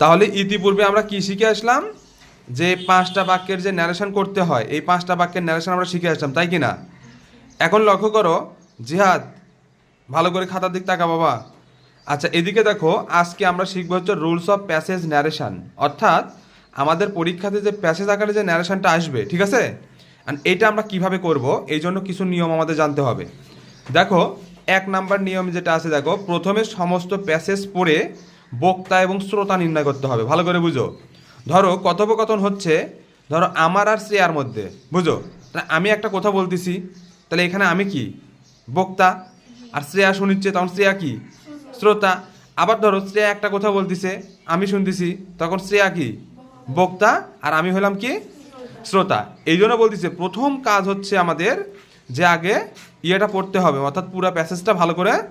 তাহলে ইতিপূর্বে আমরা কি শিখে আসলাম? যে পাঁচটা বাক্যের যে ন্যারেশন করতে হয়, এই পাঁচটা বাক্যের ন্যারেশন আমরা শিখে আসলাম, তাই কি না এখন লক্ষ্য করো, জিহাদ, ভালো করে খাতার দিক তাকা বাবা। আচ্ছা এদিকে দেখো, আজকে আমরা শিখব হচ্ছে রুলস অফ প্যাসেজ ন্যারেশন অর্থাৎ আমাদের পরীক্ষাতে যে প্যাসেজ আকারে যে ন্যারেশনটা আসবে, ঠিক আছে? এটা আমরা কীভাবে করব, এই জন্য কিছু নিয়ম আমাদের জানতে হবে। দেখো, এক নাম্বার নিয়ম যেটা আছে, দেখো, প্রথমে সমস্ত প্যাসেজ পড়ে বক্তা এবং শ্রোতা নির্ণয় করতে হবে। ভালো করে বুঝো। ধরো, কথোপকথন হচ্ছে, ধরো, আমার আর শ্রেয়ার মধ্যে। বুঝো? তা আমি একটা কথা বলতেছি, তাহলে এখানে আমি কি? বক্তা আর শ্রেয়া শুনিচ্ছে, তখন শ্রেয়া কি? শ্রোতা। আবার ধরো, শ্রেয়া একটা কথা বলতেছে, আমি শুনতেছি, তখন শ্রেয়া কি? বক্তা। আর আমি হলাম কি? শ্রোতা। এই জন্য বলতেছে, প্রথম কাজ হচ্ছে আমাদের যে আগে ইয়েটা পড়তে হবে, অর্থাৎ পুরো প্যাসেজটা ভালো করে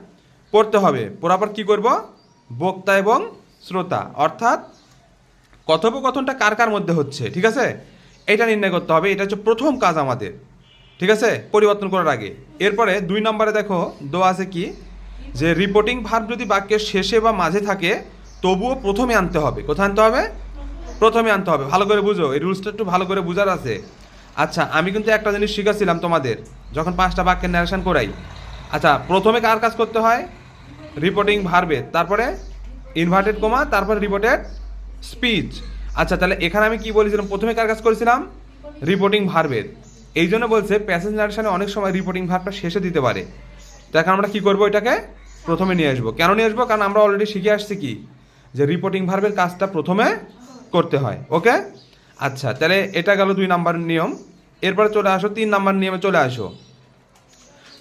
পড়তে হবে। পড়ার কি করব? বক্তা এবং শ্রোতা, অর্থাৎ কথোপকথনটা কার কার মধ্যে হচ্ছে, ঠিক আছে? এটা নির্ণয় করতে হবে, এটা হচ্ছে প্রথম কাজ আমাদের, ঠিক আছে? পরিবর্তন করার আগে। এরপরে দুই নম্বরে দেখো দো আছে কি? যে রিপোর্টিং ভার্ব যদি বাক্যের শেষে বা মাঝে থাকে, তবুও প্রথমে আনতে হবে। কোথায় আনতে হবে? প্রথমে আনতে হবে। ভালো করে বুঝো, এই রুলসটা একটু ভালো করে বোঝার আছে। আচ্ছা আমি কিন্তু একটা জিনিস শিখাচ্ছিলাম তোমাদের, যখন পাঁচটা বাক্যের ন্যারেশন করাই। আচ্ছা প্রথমে কার কাজ করতে হয়? রিপোর্টিং ভার্বে, তারপরে ইনভার্টেড কোমা তারপরে রিপোর্টেড স্পিচ আচ্ছা তাহলে এখানে আমি কি বলেছিলাম? প্রথমে কার কাজ করেছিলাম? রিপোর্টিং ভার্বের এই জন্য বলছে প্যাসেজ নারেশনে অনেক সময় রিপোর্টিং ভার্বটা শেষে দিতে পারে। এখন আমরা কি করব এটাকে? প্রথমে নিয়ে আসব। কেন নিয়ে আসব? কারণ আমরা অলরেডি শিখে আসছি কি? যে রিপোর্টিং ভার্বের কাজটা প্রথমে করতে হয়। ওকে? আচ্ছা তাহলে এটা গেল দুই নাম্বার নিয়ম। এরপরে চলে আসো, তিন নাম্বার নিয়মে চলে আসো।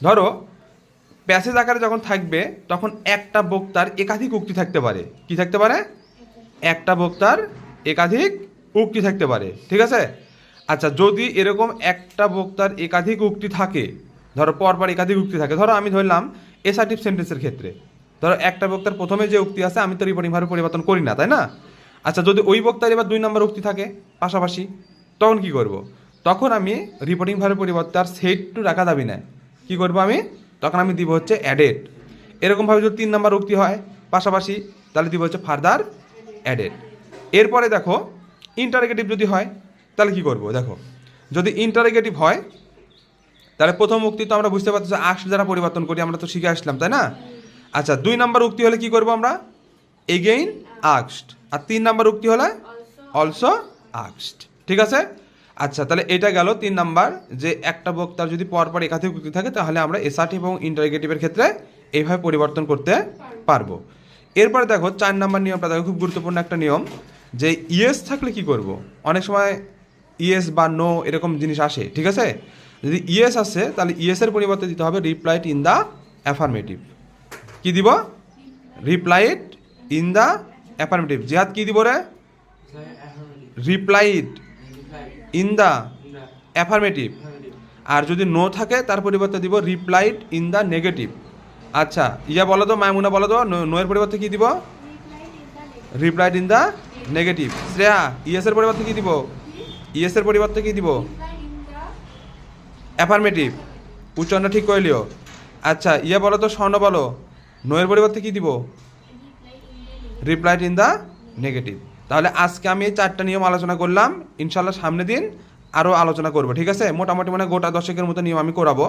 ধরো প্যাসেজ আকারে যখন থাকবে, তখন একটা বক্তার একাধিক উক্তি থাকতে পারে। কি থাকতে পারে? একটা বক্তার একাধিক উক্তি থাকতে পারে। ঠিক আছে? আচ্ছা যদি এরকম একটা বক্তার একাধিক উক্তি থাকে, ধরো পরপর একাধিক উক্তি থাকে, ধরো আমি ধরলাম এসার্টিভ সেন্টেন্সের ক্ষেত্রে। ধরো একটা বক্তার প্রথমে যে উক্তি আছে, আমি তো রিপোর্টিং ভাবে পরিবর্তন করি না, তাই না? আচ্ছা যদি ওই বক্তার এবার দুই নম্বর উক্তি থাকে পাশাপাশি, তখন কি করব? তখন আমি রিপোর্টিং ভাবে আর সেট টু রাখা দাবি না কি করব আমি? তখন আমি দিব হচ্ছে অ্যাডেড এরকমভাবে যদি তিন নম্বর উক্তি হয়, পাশাপাশি তাহলে দিব হচ্ছে ফার্দার অ্যাডেড এরপরে দেখো ইন্টারগেটিভ যদি হয়, তাহলে কি করব? দেখো, যদি ইন্টারগেটিভ হয়, তাহলে প্রথম উক্তি তো আমরা বুঝতে পারতেছি আক্স দ্বারা পরিবর্তন করি, আমরা তো শিখে আসলাম, তাই না? আচ্ছা দুই নম্বর উক্তি হলে কি করব আমরা? এগেইন আক্সড আর তিন নম্বর উক্তি হলে অলসো আক্সড ঠিক আছে? আচ্ছা তাহলে এটা গেল তিন নাম্বার যে একটা বক্তার যদি পরপর একাধিক উক্তি থাকে তাহলে আমরা এসার্টিভ এবং ইন্টারগেটিভের ক্ষেত্রে এইভাবে পরিবর্তন করতে পারব। এরপরে দেখো চার নাম্বার নিয়মটা দেখো খুব গুরুত্বপূর্ণ একটা নিয়ম যে ইয়েস থাকলে কি করব? অনেক সময় ইয়েস বা নো এরকম জিনিস আসে ঠিক আছে? যদি ইয়েস আসে তাহলে ইয়েসের পরিবর্তে দিতে হবে রিপ্লাইড ইন দ্য অ্যাফার্মেটিভ কি দিব? রিপ্লাইড ইন দ্য অ্যাফার্মেটিভ জিহাদ কি দিব রে? রিপ্লাইড ইন দ্য অ্যাফার্মেটিভ আর যদি নো থাকে তার পরিবর্তে দিব রিপ্লাইড ইন দ্য নেগেটিভ আচ্ছা ইয়া বলো তো মায়মুনা বলো তো নো- নো এর পরিবর্তে কি দিব? Replied in the negative Shreya ইয়েসের পরিবর্তে কি দিব? ইয়েসের পরিবর্তে কি দিব? অ্যাফার্মেটিভ উচ্চারণটা ঠিক করে লিও। আচ্ছা ইয়ে বলো তো স্বর্ণ বলো। নো এর পরিবর্তে কি দিব? রিপ্লাইড ইন দ্য নেগেটিভ তাহলে আজকে আমি এই চারটা নিয়ম আলোচনা করলাম। ইনশাল্লাহ সামনে দিন আরও আলোচনা করব, ঠিক আছে? মোটামুটি মানে গোটা দশকের মতো নিয়ম আমি করাবো।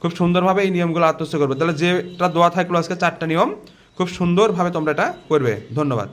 খুব সুন্দরভাবে এই নিয়মগুলো আত্মস্থ করবে। তাহলে যেটা দোয়া থাকল আজকে চারটা নিয়ম, খুব সুন্দরভাবে তোমরা এটা করবে। ধন্যবাদ।